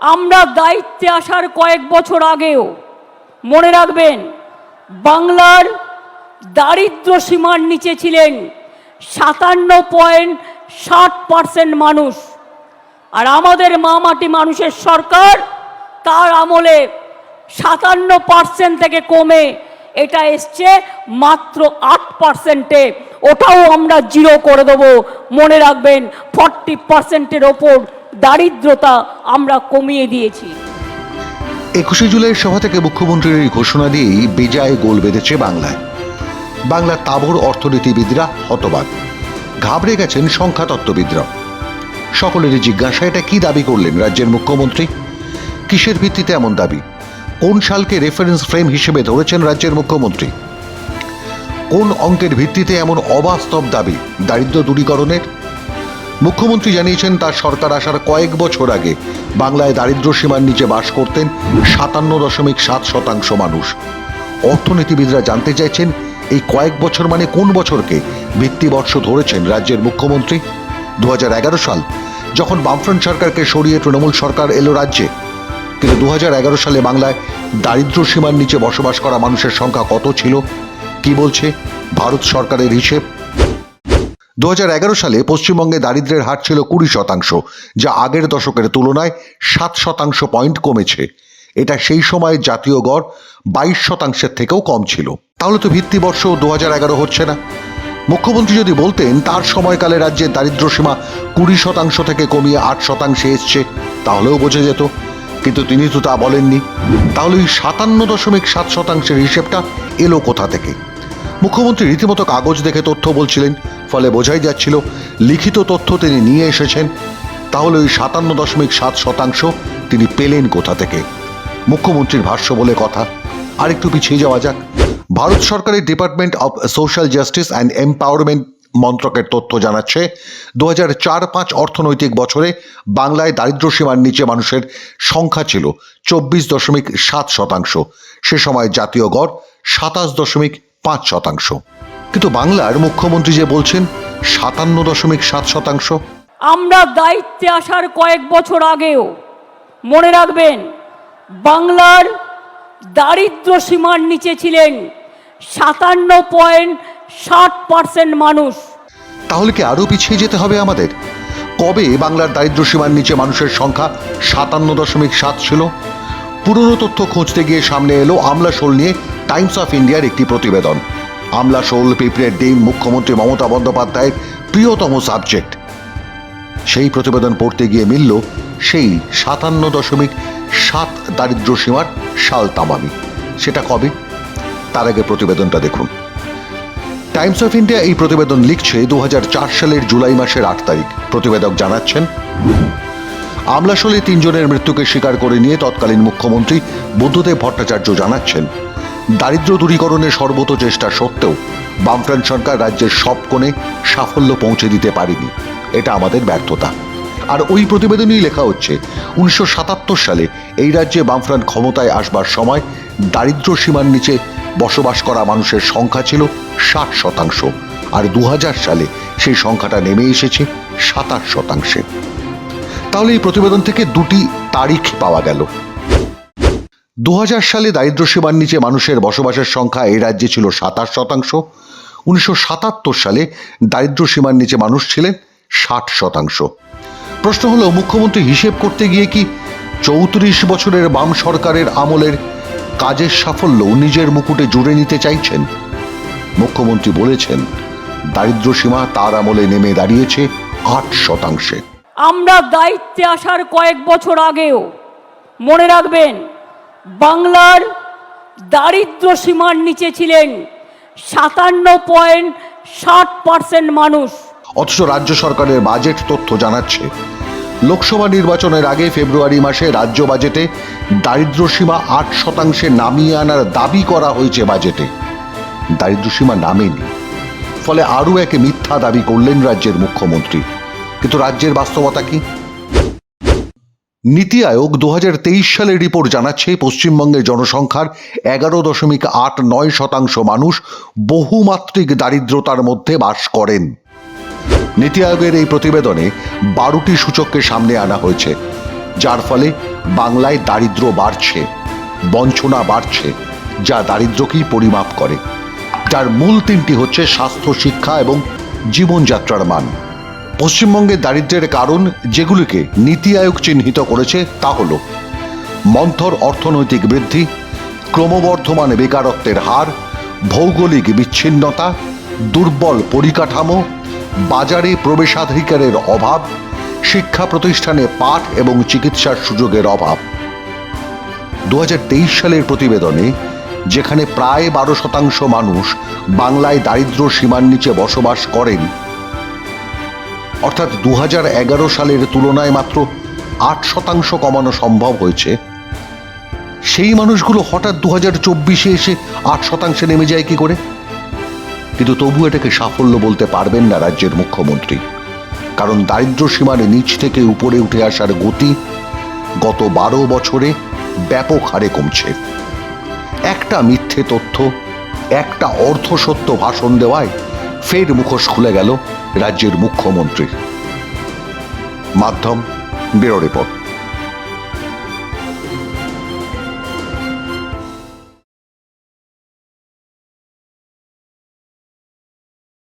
আমরা দায়িত্বে আসার কয়েক বছর আগেও, মনে রাখবেন, বাংলার দারিদ্র সীমার নিচে ছিলেন সাতান্ন পয়েন্ট ষাট পার্সেন্ট মানুষ। আর আমাদের মামাটি মানুষের সরকার, তার আমলে সাতান্ন পার্সেন্ট থেকে কমে এটা এসছে মাত্র আট পার্সেন্টে। ওটাও আমরা জিরো করে দেবো। মনে রাখবেন, ফর্টি পার্সেন্টের ওপর দারিদ্রতা আমরা কমিয়ে দিয়েছি। একুশে জুলাইয়ের সভা থেকে মুখ্যমন্ত্রীর এই ঘোষণা দিয়েই বেজায় গোল বেঁধেছে বাংলায়। বাংলার তাবর অর্থনীতিবিদরা হতবাক। ঘাবড়ে গেছেন সংখ্যাতত্ত্ববিদরা সকলেরই জিজ্ঞাসা, এটা কি দাবি করলেন রাজ্যের মুখ্যমন্ত্রী? কিসের ভিত্তিতে এমন দাবি? কোন সালকে রেফারেন্স ফ্রেম হিসেবে ধরেছেন রাজ্যের মুখ্যমন্ত্রী? কোন অঙ্কের ভিত্তিতে এমন অবাস্তব দাবি দারিদ্র দূরীকরণের? মুখ্যমন্ত্রী জানিয়েছেন, তার সরকার আসার কয়েক বছর আগে বাংলায় দারিদ্র সীমার নিচে বাস করতেন সাতান্ন দশমিক সাত শতাংশ মানুষ। অর্থনীতিবিদরা জানতে চাইছেন, এই কয়েক বছর মানে কোন বছরকে ভিত্তিবর্ষ ধরেছেন রাজ্যের মুখ্যমন্ত্রী? দু হাজার এগারো সাল, যখন বামফ্রন্ট সরকারকে সরিয়ে তৃণমূল সরকার এলো রাজ্যে, কিন্তু দু হাজার এগারো সালে বাংলায় দারিদ্র সীমার নিচে বসবাস করা মানুষের সংখ্যা কত ছিল? কি বলছে? ভারত সরকারের হিসেব? দু হাজার এগারো সালে পশ্চিমবঙ্গে দারিদ্র্যের হার ছিল কুড়ি শতাংশ, যা আগের দশকের তুলনায় সাত শতাংশ পয়েন্ট কমেছে। এটা সেই সময়ের জাতীয় গড় বাইশ শতাংশের থেকেও কম ছিল। তাহলে তো ভিত্তিবর্ষ দু এগারো হচ্ছে না। মুখ্যমন্ত্রী যদি বলতেন, তার সময়কালে রাজ্যের দারিদ্র সীমা কুড়ি শতাংশ থেকে কমিয়ে আট শতাংশে এসছে, তাহলেও বোঝা যেত। কিন্তু তিনি তো তা বলেননি। তাহলে ওই সাতান্ন দশমিক সাত শতাংশের হিসেবটা এলো কোথা থেকে? মুখ্যমন্ত্রী রীতিমতো কাগজ দেখে তথ্য বলছিলেন ফলে বোঝাই যাচ্ছিল, লিখিত তথ্য তিনি নিয়ে এসেছেন। তাহলে ওই সাতান্ন দশমিক সাত শতাংশ তিনি পেলেন কোথা থেকে? মুখ্যমন্ত্রীর ভাষ্য বলে কথা। আর একটু পিছিয়ে যাওয়া যাক। ভারত সরকারের department of social justice and empowerment মন্ত্রকের তথ্য জানাচ্ছে, দু চার পাঁচ অর্থনৈতিক বছরে বাংলায় দারিদ্র সীমার নিচে মানুষের সংখ্যা ছিল চব্বিশ দশমিক সাত শতাংশ। সে সময় জাতীয় গড় সাতাশ দশমিক পাঁচ শতাংশ। কিন্তু বাংলার মুখ্যমন্ত্রী যে বলছেন সাতান্ন দশমিক সাত শতাংশ। আমরা দায়িত্বে আসার কয়েক বছর আগেও মনে রাখবেন বাংলার দারিদ্র সীমার নিচে ছিলেন সাতান্ন পয়েন্ট ষাট পার্সেন্ট মানুষ। তাহলে কি আরও পিছিয়ে যেতে হবে আমাদের? কবে বাংলার দারিদ্র সীমার নিচে মানুষের সংখ্যা সাতান্ন দশমিক সাত ছিল? পুরনো তথ্য খুঁজতে গিয়ে সামনে এলো আমলাশোল নিয়ে টাইমস অফ ইন্ডিয়ার একটি প্রতিবেদন। আমলাশোল পিঁপড়ের ডিম মুখ্যমন্ত্রী মমতা বন্দ্যোপাধ্যায়ের প্রিয়তম সাবজেক্ট। সেই প্রতিবেদন পড়তে গিয়ে মিলল সেই সাতান্ন দশমিক সাত দারিদ্র সীমার সাল তামামি। সেটা কবে? তার আগে প্রতিবেদনটা দেখুন। টাইমস অফ ইন্ডিয়া এই প্রতিবেদন লিখছে দু হাজার চার সালের জুলাই মাসের আট তারিখ। প্রতিবেদক জানাচ্ছেন আমলাশলে তিনজনের মৃত্যুকে স্বীকার করে নিয়ে তৎকালীন মুখ্যমন্ত্রী বুদ্ধদেব ভট্টাচার্য জানাচ্ছেন দারিদ্র দূরীকরণের সর্বত চেষ্টা সত্ত্বেও বামফ্রন্ট সরকার রাজ্যের সব কোণে সাফল্য পৌঁছে দিতে পারেনি। এটা আমাদের ব্যর্থতা। আর ওই প্রতিবেদনেই লেখা হচ্ছে, উনিশশো সাতাত্তর সালে এই রাজ্যে বামফ্রন্ট ক্ষমতায় আসবার সময় দারিদ্র সীমার নিচে বসবাস করা মানুষের সংখ্যা ছিল ষাট শতাংশ। আর দু হাজার সালে সেই সংখ্যাটা নেমে এসেছে সাতাশ শতাংশে। তাহলে এই প্রতিবেদন থেকে দুটি তারিখ পাওয়া গেল। দু হাজার সালে দারিদ্র সীমার নিচে মানুষের বসবাসের সংখ্যা এই রাজ্যে ছিল সাতাশ শতাংশ। উনিশশো সাতাত্তর সালে দারিদ্র সীমার নিচে মানুষ ছিলেন ষাট শতাংশ। প্রশ্ন হলো, মুখ্যমন্ত্রী হিসেব করতে গিয়ে কি চৌত্রিশ বছরের বাম সরকারের আমলের কাজের সাফল্য নিজের মুকুটে জুড়ে নিতে চাইছেন? মুখ্যমন্ত্রী বলেছেন দারিদ্র সীমা তার আমলে নেমে দাঁড়িয়েছে আট শতাংশে। আমরা দায়িত্বে আসার কয়েক বছর আগেও মনে রাখবেন বাংলার দারিদ্র সীমার নিচে ছিলেন সাতান্ন পয়েন্ট ষাট পার্সেন্ট মানুষ। অথচ রাজ্য সরকারের বাজেট তথ্য জানাচ্ছে, লোকসভা নির্বাচনের আগে ফেব্রুয়ারি মাসে রাজ্য বাজেটে দারিদ্র সীমা আট শতাংশে নামিয়ে আনার দাবি করা হয়েছে বাজেটে। দারিদ্র সীমা নামেনি, ফলে আরও এক মিথ্যা দাবি করলেন রাজ্যের মুখ্যমন্ত্রী। কিন্তু রাজ্যের বাস্তবতা কি? নীতি আয়োগ দু হাজার তেইশ সালের রিপোর্ট জানাচ্ছে, পশ্চিমবঙ্গের জনসংখ্যার এগারো দশমিক আট নয় শতাংশ মানুষ বহুমাত্রিক দারিদ্রতার মধ্যে বাস করেন। নীতি আয়োগের এই প্রতিবেদনে বারোটি সূচককে সামনে আনা হয়েছে, যার ফলে বাংলায় দারিদ্র্য বাড়ছে, বঞ্চনা বাড়ছে, যা দারিদ্র্যকেই পরিমাপ করে। যার মূল তিনটি হচ্ছে স্বাস্থ্য, শিক্ষা এবং জীবনযাত্রার মান। পশ্চিমবঙ্গের দারিদ্র্যের কারণ যেগুলিকে নীতি আয়োগ চিহ্নিত করেছে তা হল মন্থর অর্থনৈতিক বৃদ্ধি, ক্রমবর্ধমান বেকারত্বের হার, ভৌগোলিক বিচ্ছিন্নতা, দুর্বল পরিকাঠামো, বাজারে প্রবেশাধিকারের অভাব, শিক্ষা প্রতিষ্ঠানে পাঠ এবং চিকিৎসার সুযোগের অভাব। দু হাজার তেইশ সালের প্রতিবেদনে, যেখানে প্রায় বারো শতাংশ মানুষ বাংলায় দারিদ্র্য সীমার নিচে বসবাস করেন অর্থাৎ দু হাজার এগারো সালের তুলনায় মাত্র আট শতাংশ কমানো সম্ভব হয়েছে। সেই মানুষগুলো হঠাৎ দু হাজার চব্বিশে এসে আট শতাংশে নেমে যায় কি করে? কিন্তু তবু এটাকে সাফল্য বলতে পারবেন না রাজ্যের মুখ্যমন্ত্রী। কারণ দারিদ্র্য সীমার নিচ থেকে উপরে উঠে আসার গতি গত বারো বছরে ব্যাপক হারে কমছে। একটা মিথ্যে তথ্য, একটা অর্ধসত্য ভাষণ দেওয়ায় ফের মুখোশ খুলে গেল রাজ্যের মুখ্যমন্ত্রী। মাধ্যম ব্যুরো রিপোর্ট।